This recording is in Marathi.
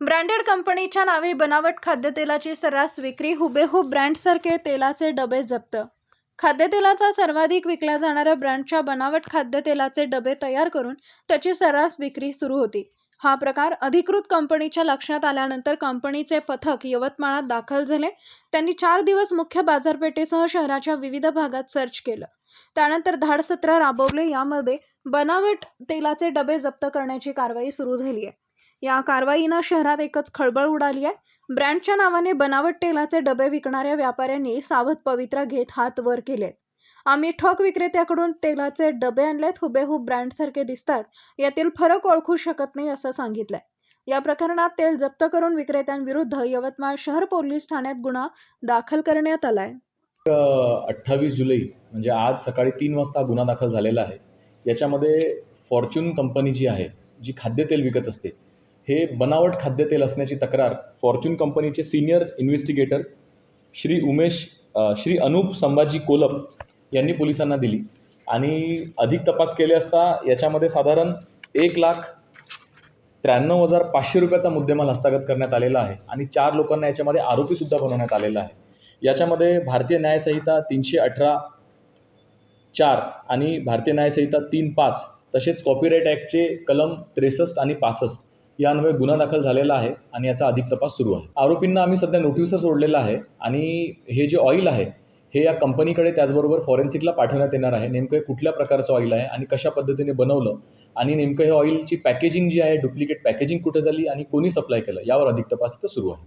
ब्रँडेड कंपनीच्या नावे बनावट खाद्यतेलाची सर्रास विक्री हुबेहूब ब्रँडसारखे तेलाचे डबे जप्त. खाद्यतेलाचा सर्वाधिक विकल्या जाणाऱ्या ब्रँडच्या बनावट खाद्यतेलाचे डबे तयार करून त्याची सर्रास विक्री सुरू होती. हा प्रकार अधिकृत कंपनीच्या लक्षात आल्यानंतर कंपनीचे पथक यवतमाळात दाखल झाले. त्यांनी चार दिवस मुख्य बाजारपेठेसह शहराच्या विविध भागात सर्च केलं. त्यानंतर धाडसत्र राबवले. यामध्ये बनावट तेलाचे डबे जप्त करण्याची कारवाई सुरू झाली आहे. या कारवाईनं शहरात एकच खळबळ उडाली आहे. ब्रँडच्या नावाने बनावट तेलाचे डबे विकणाऱ्या व्यापाऱ्यांनी सावध पवित्रा घेत हात वर केलेत आम्ही ठोक विक्रेत्याकडून तेलाचे डबे आणलेत हुबेहूब ब्रँडसारखे दिसतात. यातील फरक ओळखू शकत नाही असं सांगितलंय. या प्रकरणात तेल जप्त करून विक्रेत्यांविरुद्ध यवतमाळ शहर पोलीस ठाण्यात गुन्हा दाखल करण्यात आलाय. अठ्ठावीस जुलै म्हणजे आज सकाळी तीन वाजता गुन्हा दाखल झालेला आहे. याच्यामध्ये फॉर्च्यून कंपनी जी आहे जी खाद्यतेल विकत असते हे बनावट खाद्यतेल असण्याची तक्रार फॉर्च्यून कंपनीचे सिनियर इन्व्हेस्टिगेटर श्री उमेश श्री अनुप संभाजी कोलप यांनी पोलिसांना दिली. आणि अधिक तपास केले असता याच्यामध्ये साधारण एक लाख त्र्याण्णव हजार पाचशे रुपयाचा मुद्देमाल हस्तागत करण्यात आलेला आहे आणि चार लोकांना याच्यामध्ये आरोपीसुद्धा बनवण्यात आलेला आहे. याच्यामध्ये भारतीय न्यायसंहिता तीनशे अठरा चार आणि भारतीय न्यायसंहिता तीन पाच तसेच कॉपीराईट ॲक्टचे कलम त्रेसष्ट आणि पासष्ट यान्वये गुन्हा दाखल झालेला आहे आणि याचा अधिक तपास सुरू आहे. आरोपींना आम्ही सध्या नोटीसच सोडलेला आहे आणि हे जे ऑइल आहे हे या कंपनीकडे त्याचबरोबर फॉरेन्सिकला पाठवण्यात येणार आहे. नेमकं हे कुठल्या प्रकारचं ऑइल आहे आणि कशा पद्धतीने बनवलं आणि नेमकं हे ऑइलची पॅकेजिंग जी आहे डुप्लिकेट पॅकेजिंग कुठे झाली आणि कोणी सप्लाय केलं यावर अधिक तपास इथं सुरू आहे.